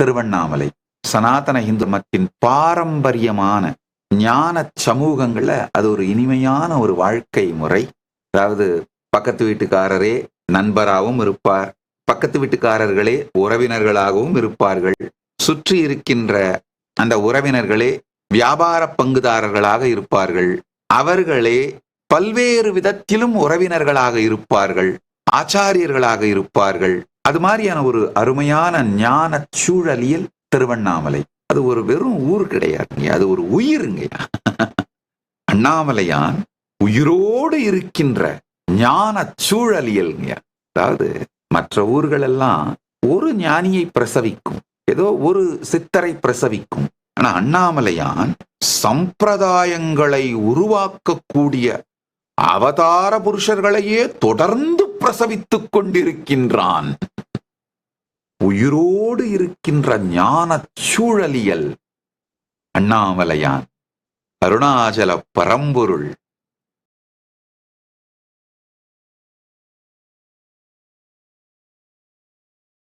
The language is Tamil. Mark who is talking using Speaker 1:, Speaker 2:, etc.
Speaker 1: திருவண்ணாமலை. சனாதன இந்து மத்தின் பாரம்பரியமான ஞான சமூகங்கள்ல அது ஒரு இனிமையான ஒரு வாழ்க்கை முறை. அதாவது பக்கத்து வீட்டுக்காரரே நண்பராகவும் இருப்பார். பக்கத்து வீட்டுக்காரர்களே உறவினர்களாகவும் இருப்பார்கள். சுற்றி இருக்கின்ற அந்த உறவினர்களே வியாபார பங்குதாரர்களாக இருப்பார்கள். அவர்களே பல்வேறு விதத்திலும் உறவினர்களாக இருப்பார்கள். ஆச்சாரியர்களாக இருப்பார்கள். அது மாதிரியான ஒரு அருமையான ஞான சூழலியல் திருவண்ணாமலை. அது ஒரு வெறும் ஊர் கிடையாதுங்க அது ஒரு உயிருங்கய்யா அண்ணாமலையான் உயிரோடு இருக்கின்ற ஞான சூழலியல்ங்க அதாவது மற்ற ஊர்கள் எல்லாம் ஒரு ஞானியை பிரசவிக்கும். ஏதோ ஒரு சித்தரை பிரசவிக்கும். ஆனா அண்ணாமலையான் சம்பிரதாயங்களை உருவாக்கக்கூடிய அவதார புருஷர்களையே தொடர்ந்து பிரசவித்துக் கொண்டிருக்கின்றான். உயிரோடு இருக்கின்ற ஞான சூழலியல் அண்ணாமலையான். அருணாச்சல பரம்பொருள்.